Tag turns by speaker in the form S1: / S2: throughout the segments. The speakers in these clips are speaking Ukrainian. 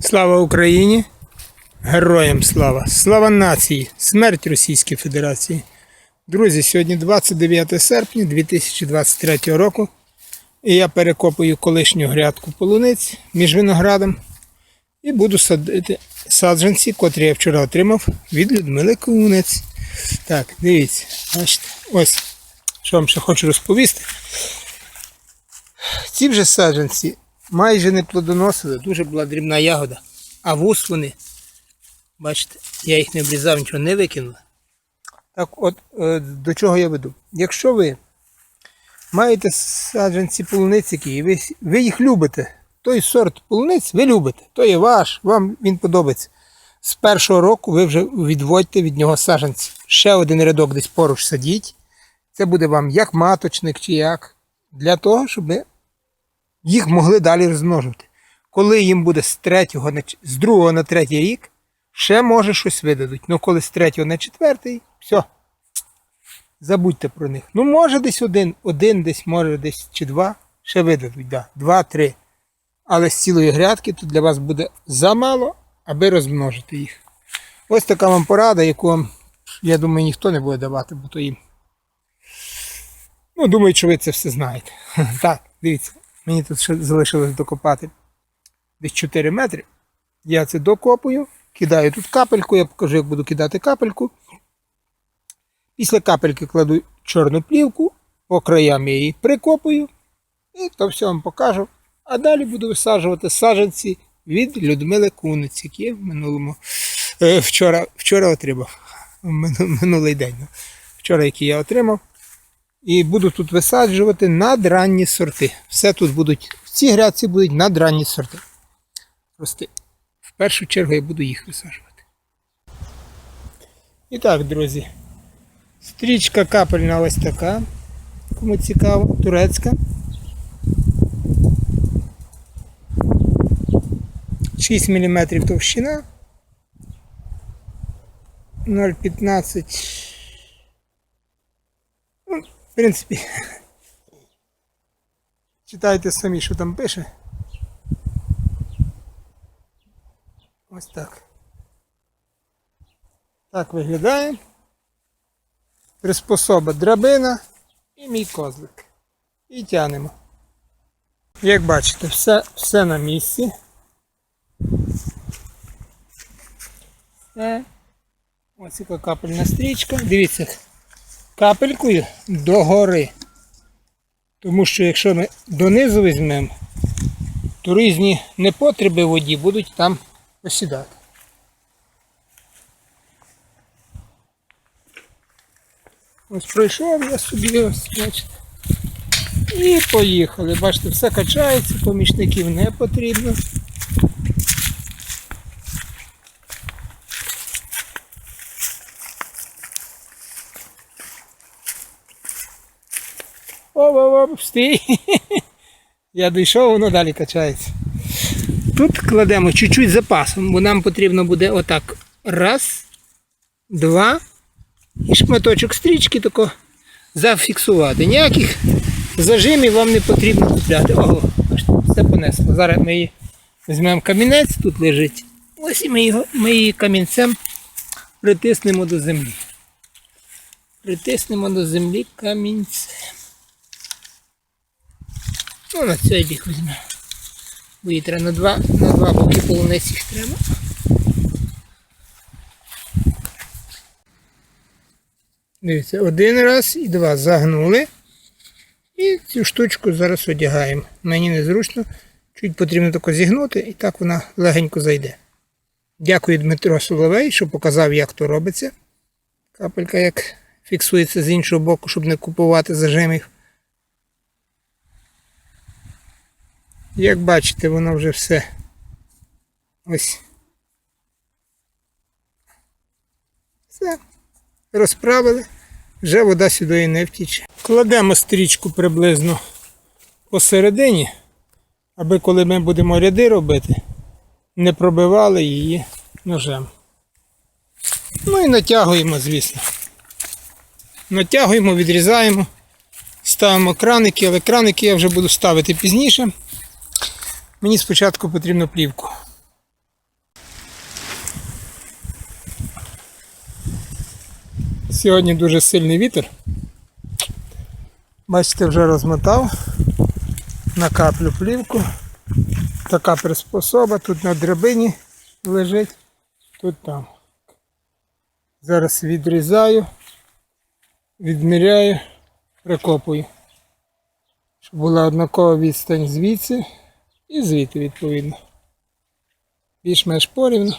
S1: Слава Україні! Героям слава! Слава нації! Смерть Російській Федерації! Друзі, сьогодні 29 серпня 2023 року. І я перекопую колишню грядку полуниць між виноградом і буду садити саджанці, котрі я вчора отримав від Людмили Кунець. Так, дивіться, бачите, ось що вам ще хочу розповісти. Ці вже саджанці майже не плодоносили, дуже була дрібна ягода. А вуз вони, бачите, я їх не обрізав, нічого не викинув. Так от, е, до чого я веду? Якщо ви маєте саджанці полуницики і ви, ви їх любите, той сорт полуниць ви любите, то є ваш, вам він подобається. З першого року ви вже відводьте від нього саджанці. Ще один рядок десь поруч садіть. Це буде вам як маточник чи як. Для того, щоб їх могли далі розмножувати. Коли їм буде з третього з другого на третій рік, ще може щось видадуть. Ну коли з третього на четвертий, все. Забудьте про них. Ну, може десь один, один десь, може десь чи два, ще видадуть, да. Два-три. Але з цілої грядки тут для вас буде замало, аби розмножити їх. Ось така вам порада, яку вам, я думаю, ніхто не буде давати, бо то їм. Ну, думаю, що ви це все знаєте. Так, дивіться, мені тут ще залишилось докопати десь 4 метри. Я це докопую, кидаю тут капельку, я покажу, як буду кидати капельку. Після капельки кладу чорну плівку, по краям я її прикопую, і то все вам покажу. А далі буду висаджувати саджанці від Людмили Куниць, які в минулому е, вчора, вчора отримав. Минулий день. Вчора, які я отримав. І буду тут висаджувати надранні сорти. Все тут будуть, в цій грядці будуть надранні сорти. Рости. В першу чергу я буду їх висаджувати. І так, друзі. Стрічка капельна ось така. Кому цікаво, турецька. 6 мм товщина. 0,15. В принципі. Читайте самі, що там пише. Ось так. Так виглядає. Приспособа драбина і мій козлик. І тянемо. Як бачите, все, все на місці. Ось яка капельна стрічка. Дивіться, капелькою догори. Тому що якщо ми донизу візьмемо, то різні непотреби воді будуть там осідати. Ось пройшов я собі, ось, бачите. І поїхали. Бачите, все качається, помічників не потрібно. Оп-оп-оп, стій. Я дійшов, воно далі качається. Тут кладемо чуть-чуть запасом, бо нам потрібно буде отак. Раз, два. І шматочок стрічки тако зафіксувати. Ніяких зажимів вам не потрібно купляти. Ого, все понесло. Зараз ми її візьмемо камінець, тут лежить. Ось і ми, його, ми її камінцем притиснемо до землі. Притиснемо до землі камінцем. Ну, на цей бік візьмемо. Бо на два, на два боки полуниць їх треба. Дивіться, один раз і два загнули. І цю штучку зараз одягаємо. Мені незручно. Чуть потрібно тако зігнути, і так вона легенько зайде. Дякую Дмитро Соловей, що показав, як то робиться. Капелька як фіксується з іншого боку, щоб не купувати зажимів. Як бачите, воно вже все ось. Все. Розправили, вже вода сюди не втіче. Кладемо стрічку приблизно посередині, аби коли ми будемо ряди робити, не пробивали її ножем. Ну і натягуємо, звісно. Натягуємо, відрізаємо, ставимо краники, але краники я вже буду ставити пізніше. Мені спочатку потрібно плівку. Сьогодні дуже сильний вітер. Бачите, вже розмотав, накаплю плівку. Така приспособа, тут на драбині лежить, тут там. Зараз відрізаю, відміряю, прикопую, щоб була однакова відстань звідси і звідти відповідно. Більш-менш порівну.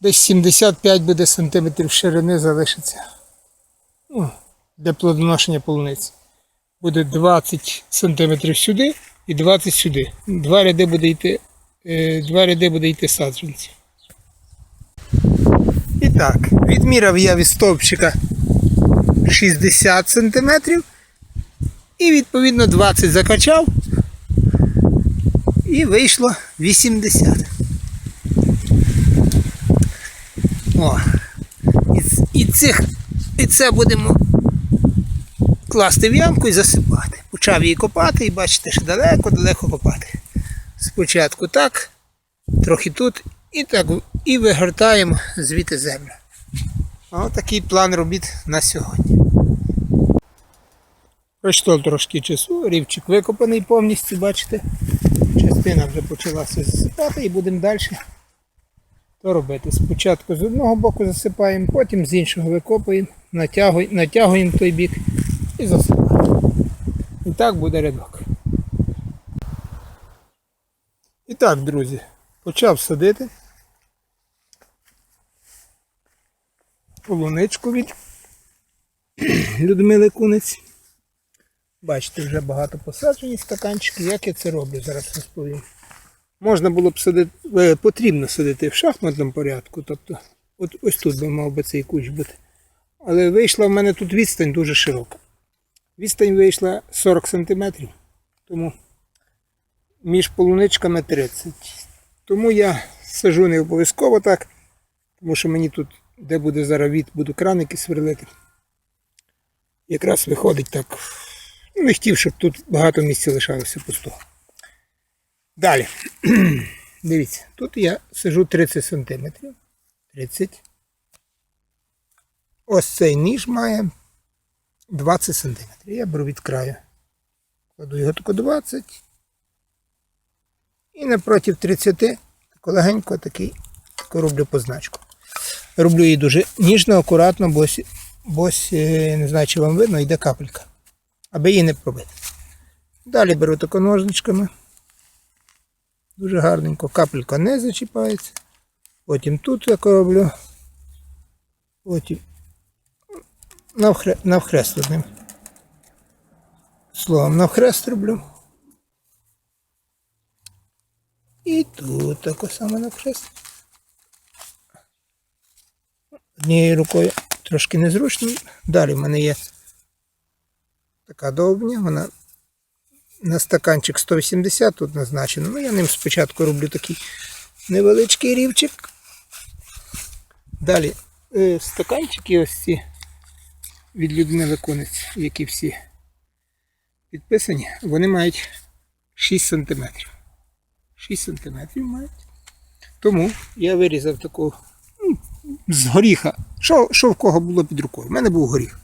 S1: Десь 75 буде сантиметрів ширини залишиться. Ну, для плодоношення полуниці. Буде 20 сантиметрів сюди і 20 сюди. Два ряди буде йти, е, два ряди буде йти саджанці. І так, відміряв я від стовпчика 60 сантиметрів і відповідно 20 закачав. І вийшло 80. О. І, і, цих, і це будемо класти в ямку і засипати. Почав її копати і бачите, що далеко-далеко копати. Спочатку так, трохи тут, і так, і вигортаємо звідти землю. Ось такий план робіт на сьогодні. Пройшло трошки часу, рівчик викопаний повністю, бачите. Частина вже почалася засипати і будемо далі то робити. Спочатку з одного боку засипаємо, потім з іншого викопуємо, натягуємо, натягуємо той бік і засипаємо. І так буде рядок. І так, друзі, почав садити полуничку від Людмили Кунець. Бачите, вже багато посаджені стаканчики. Як я це роблю, зараз розповім. Можна було б садити, е, потрібно садити в шахматному порядку, тобто от ось тут би мав би цей кущ бути. Але вийшла в мене тут відстань дуже широка. Відстань вийшла 40 см, тому між полуничками 30. Тому я сажу не обов'язково так, тому що мені тут, де буде зараз від, буду краники сверлити. Якраз виходить так. Ну, не хотів, щоб тут багато місця лишалося пустого. Далі. Дивіться, тут я сижу 30 см. 30. Ось цей ніж має 20 см. Я беру від краю. Кладу його тако 20. І напротив 30 тако легенько такий роблю позначку. Роблю її дуже ніжно, акуратно, бо ось, не знаю, чи вам видно, йде капелька. Аби її не пробити. Далі беру тако ножничками. Дуже гарненько. Капелька не зачіпається. Потім тут так роблю. Потім навхре... навхрест одним. Словом, навхрест роблю. І тут тако саме навхрест. Однією рукою трошки незручно. Далі в мене є така довбня, вона на стаканчик 180 тут назначено. Ну, я ним спочатку роблю такий невеличкий рівчик. Далі е, стаканчики ось ці від Людмили Конець, які всі підписані, вони мають 6 см. 6 см мають. Тому я вирізав таку ну, з горіха. Що, в кого було під рукою? У мене був горіх.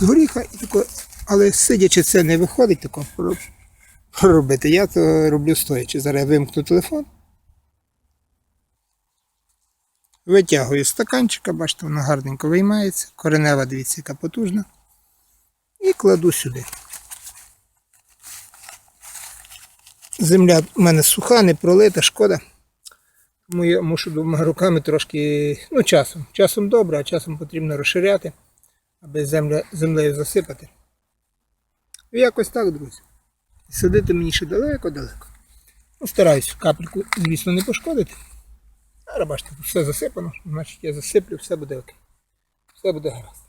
S1: З горіха і тако, але сидячи це не виходить тако робити. Я то роблю стоячи. Зараз я вимкну телефон. Витягую стаканчика, бачите, воно гарненько виймається. Коренева, дивіться, яка потужна. І кладу сюди. Земля в мене суха, не пролита, шкода. Тому я мушу двома руками трошки, ну часом. Часом добре, а часом потрібно розширяти, аби земля, землею засипати. Якось так, друзі. Сидити мені ще далеко-далеко. Ну, стараюсь капельку, звісно, не пошкодити. Зараз бачите, все засипано, значить я засиплю, все буде окей. Все буде гаразд.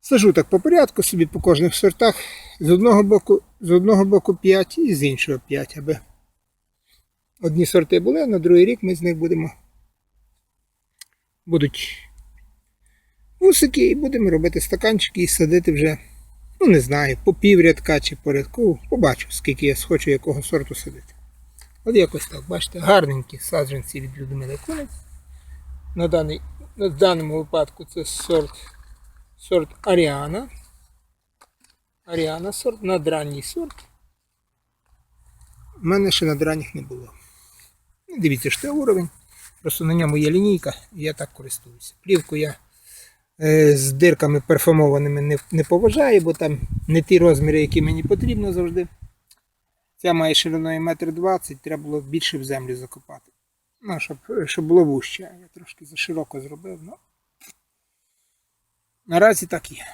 S1: Сажу так по порядку собі по кожних сортах. З одного боку, з одного боку 5 і з іншого 5, аби одні сорти були, а на другий рік ми з них будемо будуть вусики і будемо робити стаканчики і садити вже, ну не знаю, по пів рядка чи по рядку. Побачу, скільки я схочу якого сорту садити. От якось так, бачите, гарненькі саджанці від Людмили Кунець. На даний В даному випадку це сорт, сорт Аріана. Аріана сорт, надранній сорт. У мене ще надранніх не було. Дивіться, що це уровень. Просто на ньому є лінійка, і я так користуюся. Плівку я з дирками перфомованими не, не поважаю, бо там не ті розміри, які мені потрібно завжди. Ця має шириною 1,20 м, треба було більше в землю закопати. Ну, щоб, щоб було вужче. Я трошки зашироко зробив. Ну. Наразі так є.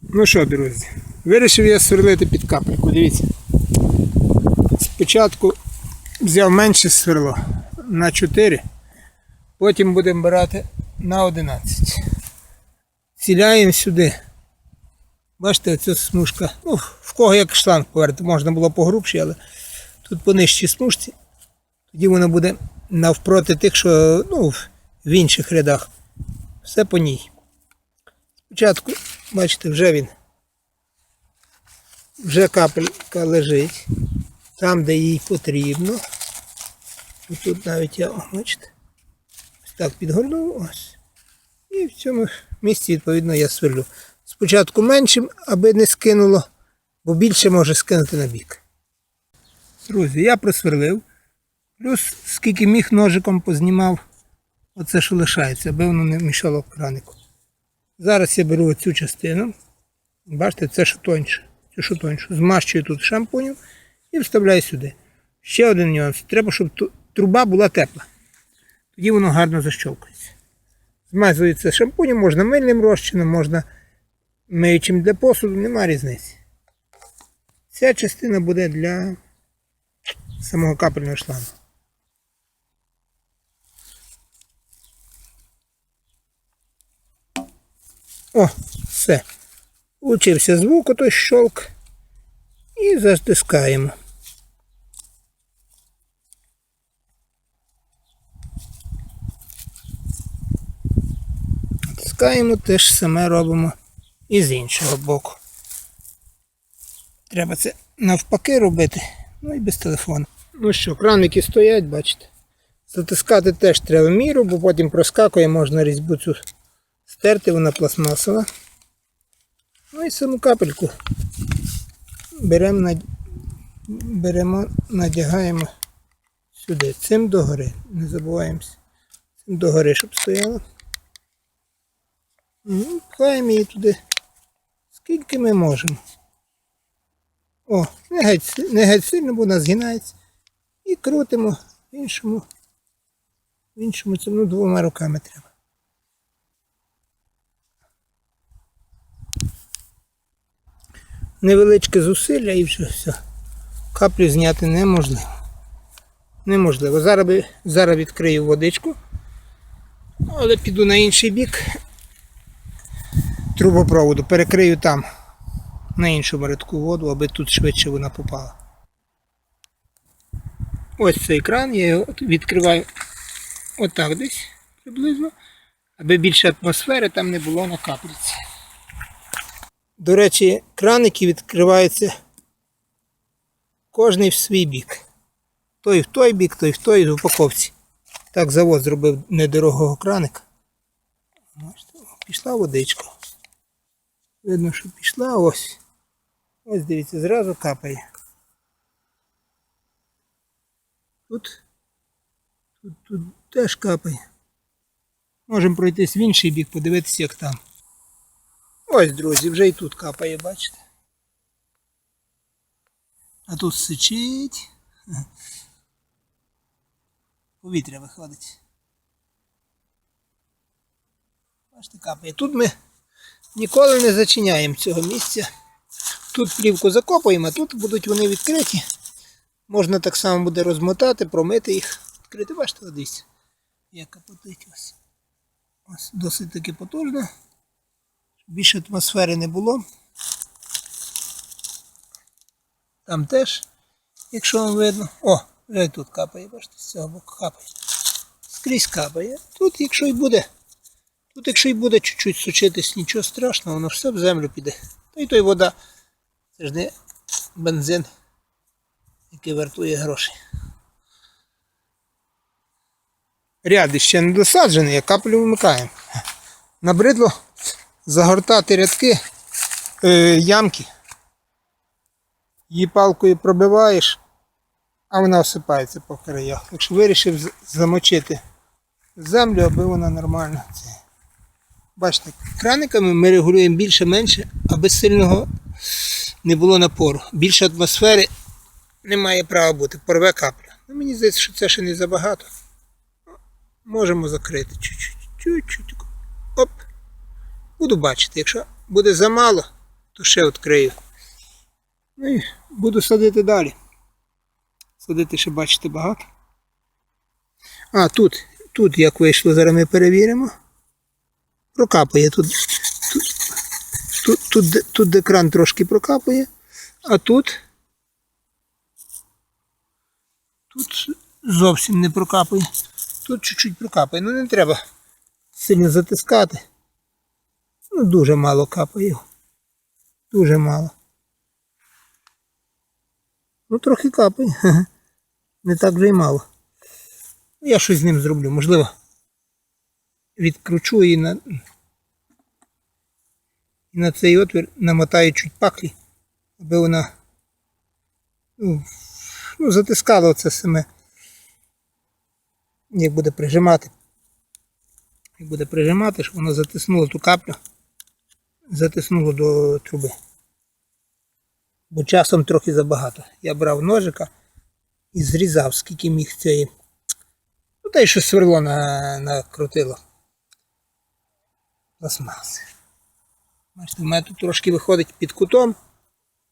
S1: Ну що, друзі, вирішив я сверлити під капельку, дивіться. Спочатку взяв менше сверло на 4, потім будемо брати на 11. Ціляємо сюди. Бачите, оця смужка. Ну, в кого як шланг поверти, можна було погрубші, але тут по нижчій смужці. Тоді воно буде навпроти тих, що ну, в інших рядах. Все по ній. Спочатку, бачите, вже він. Вже капелька лежить. Там, де їй потрібно. Тут навіть я, бачите, так підгорнув ось. І в цьому місці, відповідно, я сверлю. Спочатку меншим, аби не скинуло, бо більше може скинути на бік. Друзі, я просверлив. Плюс скільки міг ножиком познімав оце, що лишається, аби воно не мішало кранику. Зараз я беру оцю частину. Бачите, це що тоньше. Це що тоньше. Змащую тут шампунем і вставляю сюди. Ще один нюанс. Треба, щоб труба була тепла. Тоді воно гарно защолкається. Змазується шампунем, можна мильним розчином, можна миючим для посуду, нема різниці. Ця частина буде для самого капельного шлангу. О, все. Учився звук, той щолк. І затискаємо. Натискаємо, те ж саме робимо і з іншого боку. Треба це навпаки робити, ну і без телефону. Ну що, краники стоять, бачите. Затискати теж треба міру, бо потім проскакує, можна різьбу цю стерти, вона пластмасова. Ну і саму капельку беремо, беремо надягаємо сюди. Цим догори. Не забуваємося. Цим догори, щоб стояло. Ну, пхаємо її туди. Скільки ми можемо. О, не геть, не геть сильно, бо вона згинається. І крутимо в іншому. В іншому цьому ну, двома руками треба. Невеличке зусилля і вже все. Каплю зняти неможливо. Неможливо. Зараз, зараз відкрию водичку, але піду на інший бік трубопроводу, перекрию там на іншому рядку воду, аби тут швидше вона попала. Ось цей кран, я його відкриваю отак десь приблизно, аби більше атмосфери там не було на каплиці. До речі, краники відкриваються кожний в свій бік. Той в той бік, той в той в упаковці. Так завод зробив недорогого краника. Пішла водичка. Видно, що пішла ось. Ось дивіться, зразу капає. Тут, тут, тут теж капає. Можемо пройтись в інший бік, подивитися, як там. Ось, друзі, вже і тут капає, бачите. А тут сичить. Повітря виходить. Бачите, капає. Тут ми ніколи не зачиняємо цього місця. Тут плівку закопуємо, а тут будуть вони відкриті. Можна так само буде розмотати, промити їх. Відкрити, бачите, дивіться. Як капотить ось. Ось досить таки потужно. Більше атмосфери не було. Там теж, якщо вам видно. О, вже тут капає, бачите, з цього боку капає. Скрізь капає. Тут, якщо й буде, тут, якщо й буде чуть-чуть сучитись, нічого страшного, воно все в землю піде. Та й той вода. Це ж не бензин, який вартує грошей. ряд ще не досаджений, а каплю вимикаємо. Набридло загортати рядки е, ямки. Її палкою пробиваєш, а вона осипається по краях. Якщо вирішив замочити землю, аби вона нормально. Це. Бачите, краниками ми регулюємо більше-менше, аби сильного не було напору. Більше атмосфери не має права бути, порве капля. Ну, мені здається, що це ще не забагато. Можемо закрити чуть-чуть. Оп. Буду бачити. Якщо буде замало, то ще відкрию. Ну і буду садити далі. Садити ще бачите багато. А, тут, тут як вийшло, зараз ми перевіримо. Прокапає тут. Тут, тут, тут, тут де кран трошки прокапає, а тут. Тут зовсім не прокапає. Тут чуть-чуть прокапає. Ну не треба сильно затискати. Ну, дуже мало капає. Дуже мало. Ну, трохи капає. Не так вже й мало. Я щось з ним зроблю. Можливо, відкручу і на, і на цей отвір намотаю чуть паклі, аби вона ну, ну, затискала оце саме. Як буде прижимати. Як буде прижимати, щоб воно затиснуло ту каплю, затиснуло до труби. Бо часом трохи забагато. Я брав ножика і зрізав, скільки міг цієї. Ну, та й що сверло на, накрутило. Пластмаси. Бачите, в мене тут трошки виходить під кутом,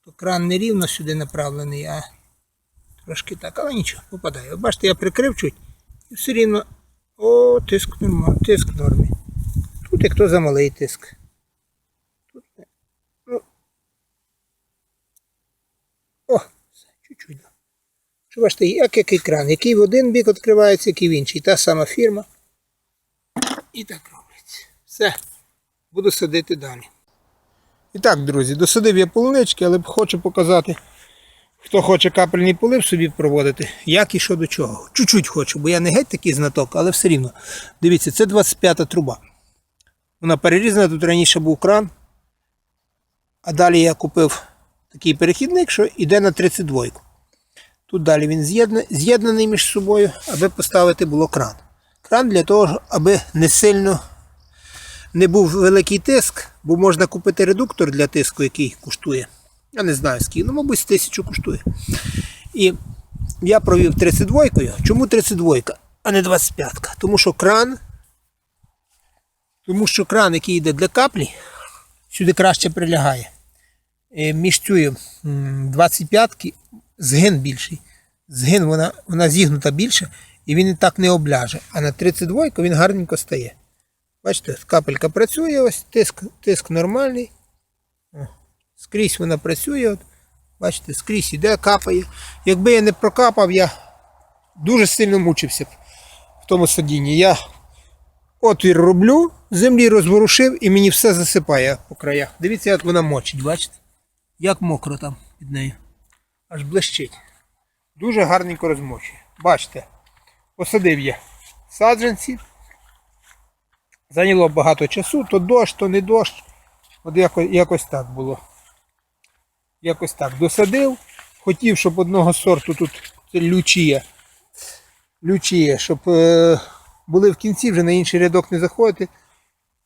S1: то кран не рівно сюди направлений, а трошки так, але нічого, попадає. Бачите, я прикрив чуть і все рівно. О, тиск норма, тиск в нормі. Тут як то замалий тиск. Тут, ну, о, все, чуть-чуть. Що бачите, як який кран, який в один бік відкривається, який в інший. Та сама фірма. І так робиться. Все. Буду садити далі. І так, друзі, досадив я полунички, але хочу показати, хто хоче капельний полив собі проводити, як і що до чого. Чуть-чуть хочу, бо я не геть такий знаток, але все рівно. Дивіться, це 25-та труба. Вона перерізана, тут раніше був кран. А далі я купив такий перехідник, що йде на 32. Тут далі він з'єднаний між собою, аби поставити було кран. Кран для того, аби не сильно не був великий тиск, бо можна купити редуктор для тиску, який коштує. Я не знаю скільки, ну, мабуть, з тисячу коштує. І я провів 32-кою. Чому 32, а не 25-ка? Тому що кран, тому що кран, який йде для каплі, сюди краще прилягає. Е, Між цією 25 згин більший. Згин вона, вона зігнута більше, і він і так не обляже. А на 32 він гарненько стає. Бачите, капелька працює, ось тиск, тиск нормальний. О, Скрізь вона працює. От. Бачите, скрізь іде, капає. Якби я не прокапав, я дуже сильно мучився б в тому садінні. Я отвір роблю, землі розворушив і мені все засипає по краях. Дивіться, як вона мочить, бачите? Як мокро там під нею. Аж блищить. Дуже гарненько розмочує. Бачите, посадив я саджанці. Зайняло багато часу, то дощ, то не дощ. От якось, якось так було. Якось так досадив. Хотів, щоб одного сорту тут це лючія. Лючія, щоб е, були в кінці, вже на інший рядок не заходити,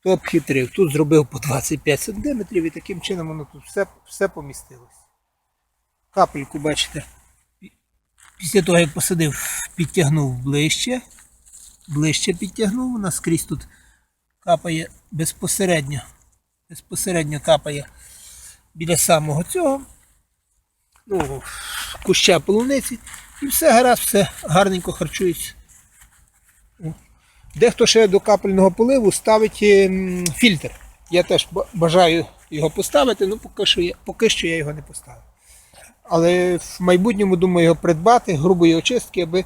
S1: то обхитрив. Тут зробив по 25 см і таким чином воно тут все, все помістилось. Капельку, бачите, після того, як посадив, підтягнув ближче. Ближче підтягнув, вона скрізь тут капає безпосередньо. Безпосередньо капає біля самого цього. Ну, куща полуниці. І все гаразд, все гарненько харчується. Дехто ще до капельного поливу ставить ем, фільтр. Я теж бажаю його поставити, ну поки що я, поки що я його не поставив. Але в майбутньому думаю його придбати, грубої очистки, аби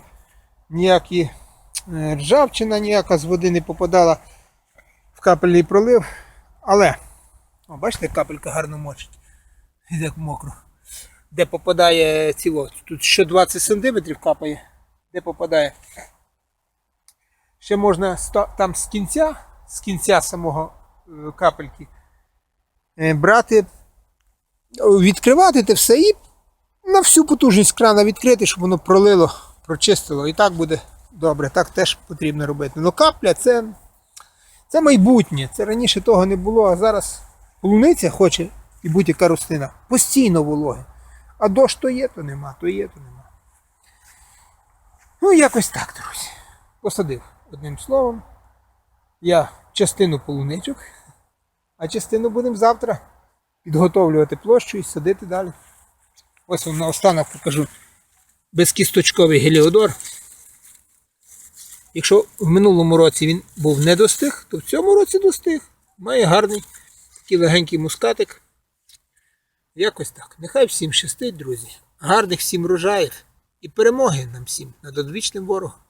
S1: ніякі е, ржавчина ніяка з води не попадала капельний пролив. Але, о, бачите, капелька гарно мочить. Як мокро. Де попадає ціло. Тут ще 20 см капає. Де попадає. ще можна там з кінця, з кінця самого е, капельки е, брати, відкривати те все і на всю потужність крана відкрити, щоб воно пролило, прочистило. І так буде добре. Так теж потрібно робити. Ну капля це, це майбутнє. Це раніше того не було, а зараз полуниця хоче і будь-яка рослина постійно вологе. А дощ то є, то нема, то є, то нема. Ну, якось так, друзі. Посадив одним словом. Я частину полуничок, а частину будемо завтра підготовлювати площу і садити далі. Ось вам наостанок покажу безкісточковий геліодор. Якщо в минулому році він був не достиг, то в цьому році достиг. Має гарний такий легенький мускатик. Якось так. Нехай всім щастить, друзі. Гарних всім рожаїв і перемоги нам всім над одвічним ворогом.